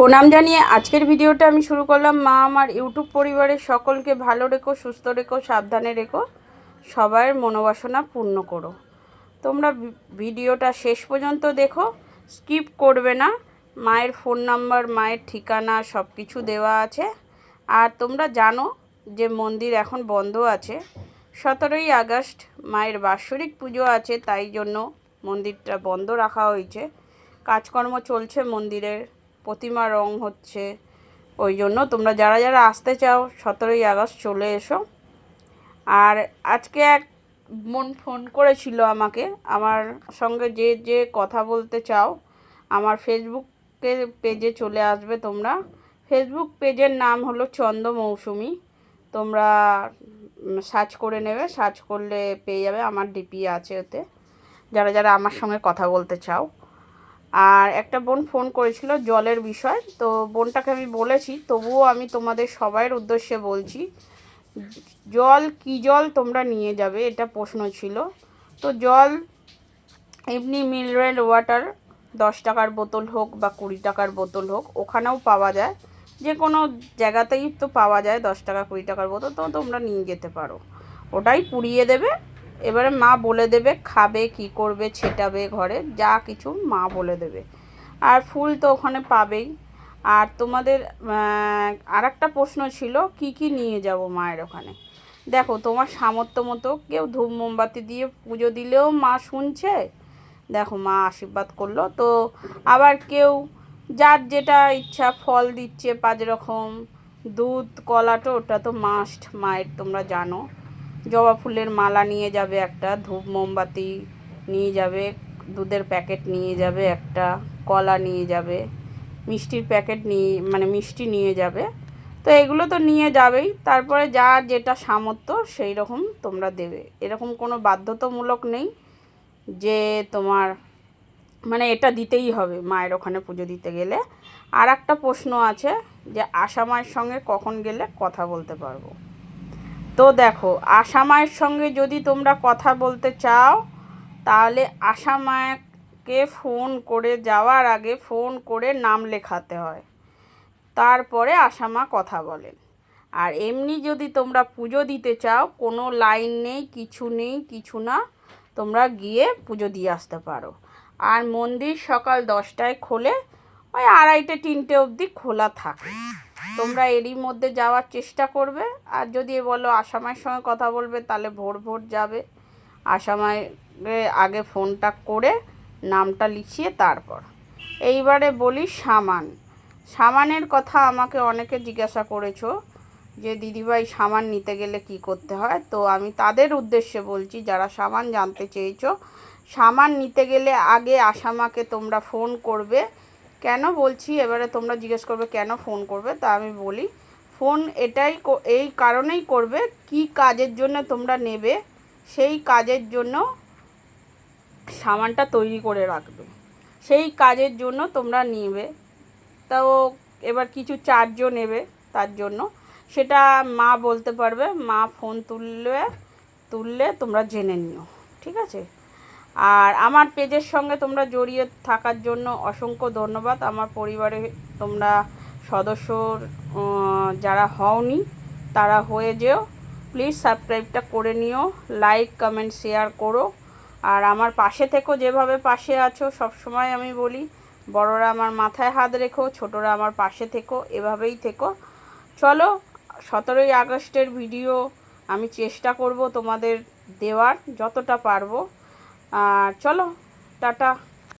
প্রণাম জানিয়ে আজকের ভিডিওটা আমি শুরু করলাম। মা আমার ইউটিউব পরিবারের সকলকে ভালো রেখো, সুস্থ রেখো, সাবধানে রেখো। সবার মনোবাসনা পূর্ণ করো। তোমরা ভিডিওটা শেষ পর্যন্ত দেখো, স্কিপ করবে না। মায়ের ফোন নাম্বার, মায়ের ঠিকানা সব কিছু দেওয়া আছে। আর তোমরা জানো যে মন্দির এখন বন্ধ আছে। সতেরোই আগস্ট মায়ের বাৎসরিক পুজো আছে, তাই জন্য মন্দিরটা বন্ধ রাখা হয়েছে। কাজকর্ম চলছে মন্দিরের। প্রতিমা রং হচ্ছে। ওই জন্য তোমরা যারা যারা আসতে চাও, সতেরোই আগস্ট চলে এসো। আর আজকে এক মন ফোন করেছিল আমাকে, আমার সঙ্গে যে যে কথা বলতে চাও, আমার ফেসবুকের পেজে চলে আসবে তোমরা। ফেসবুক পেজের নাম হলো চন্দ মৌসুমি। তোমরা সার্চ করে নেবে সার্চ করলে পেয়ে যাবে। আমার ডিপি আছে ওতে। যারা যারা আমার সঙ্গে কথা বলতে চাও। আর একটা বোন ফোন করেছিল জলের বিষয়, তো বোনটাকে আমি বলেছি, তবুও আমি তোমাদের সবাইয়ের উদ্দেশ্যে বলছি, জল কি জল তোমরা নিয়ে যাবে এটা প্রশ্ন ছিল। তো জল এমনি মিনারেল ওয়াটার, দশ টাকার বোতল হোক বা কুড়ি টাকার বোতল হোক, ওখানেও পাওয়া যায়। যে কোনো জায়গাতেই তো পাওয়া যায় দশ টাকা, কুড়ি টাকার বোতল, তো তোমরা নিয়ে যেতে পারো। ওটাই পুড়িয়ে দেবে এবারে মা বলে দেবে খাবে, কি করবে, ছেটাবে ঘরে, যা কিছু মা বলে দেবে। আর ফুল তো ওখানে পাবেই। আর তোমাদের আর একটা প্রশ্ন ছিল, কি কি নিয়ে যাব মায়ের ওখানে? দেখো, তোমার সামর্থ্য মতো কেউ ধূপ মোমবাতি দিয়ে পুজো দিলেও মা শুনছে। দেখো, মা আশীর্বাদ করল। তো আবার কেউ, যার যেটা ইচ্ছা ফল দিচ্ছে পাঁচ রকম, দুধ কলাটো ওটা তো মাস্ট মায়ের, তোমরা জানো। জবা ফুলের মালা নিয়ে যাবে একটা, ধূপ মোমবাতি নিয়ে যাবে, দুধের প্যাকেট নিয়ে যাবে একটা, কলা নিয়ে যাবে, মিষ্টির প্যাকেট নিয়ে মানে মিষ্টি নিয়ে যাবে। তো এগুলো তো নিয়ে যাবেই, তারপরে যার যেটা সামর্থ্য সেই রকম তোমরা দেবে। এরকম কোনো বাধ্যতামূলক নেই যে তোমার মানে এটা দিতেই হবে মায়ের ওখানে পুজো দিতে গেলে। আর একটা প্রশ্ন আছে যে আশা মায়ের সঙ্গে কখন গেলে কথা বলতে পারব? তো দেখো, আশা মায়ের সঙ্গে যদি তোমরা কথা বলতে চাও, তাহলে আশা মায়াকে ফোন করে যাওয়ার আগে ফোন করে নাম লেখাতে হয়। তারপরে আশা মা কথা বলেন আর এমনি যদি তোমরা পুজো দিতে চাও, কোনো লাইন নেই, কিছু নেই, কিছু না, তোমরা গিয়ে পুজো দিয়ে আসতে পারো। আর মন্দির সকাল দশটায় খোলে, ওই আড়াইটে, তিনটে অবধি খোলা থাকে। তোমরা এরই মধ্যে যাওয়ার চেষ্টা করবে। আর যদি বলো আসামায়ের সঙ্গে কথা বলবে, তাহলে ভোর ভোর যাবে। আসামায়ের আগে ফোনটা করে নামটা লিখিয়ে তারপর। এইবারে বলি সামান। সামানের কথা আমাকে অনেকে জিজ্ঞাসা করেছ যে, দিদিভাই, সামান নিতে গেলে কি করতে হয়? তো আমি তাদের উদ্দেশ্যে বলছি, যারা সামান জানতে চেয়েছো, সামান নিতে গেলে আগে আসামাকে তোমরা ফোন করবে কেন বলছি? এবারে তোমরা জিজ্ঞেস করবে, কেন ফোন করবে? তা আমি বলি ফোন এটাই এই কারণেই করবে, কি কাজের জন্য তোমরা নেবে, সেই কাজের জন্য সামানটা তৈরি করে রাখবে। সেই কাজের জন্য তোমরা নেবে। তাও এবার কিছু চার্জও নেবে তার জন্য। সেটা মা বলতে পারবে, মা ফোন তুললে তুললে তোমরা জেনে নিও। ঠিক আছে? আর আমার পেজের সঙ্গে তোমরা জড়িয়ে থাকার জন্য অসংখ্য ধন্যবাদ। আমার পরিবারে তোমরা সদস্য যারা হওনি, তারা হয়ে যেও। প্লিজ সাবস্ক্রাইবটা করে নিও লাইক কমেন্ট শেয়ার করো। আর আমার পাশে থেকো যেভাবে পাশে আছো, সব সময় আমি বলি, বড়রা আমার মাথায় হাত রেখো, ছোটরা আমার পাশে থেকো, এভাবেই থেকো। চলো, সতেরোই আগস্টের ভিডিও আমি চেষ্টা করব তোমাদের দেওয়ার, যতটা পারব। আর চলো টাটা।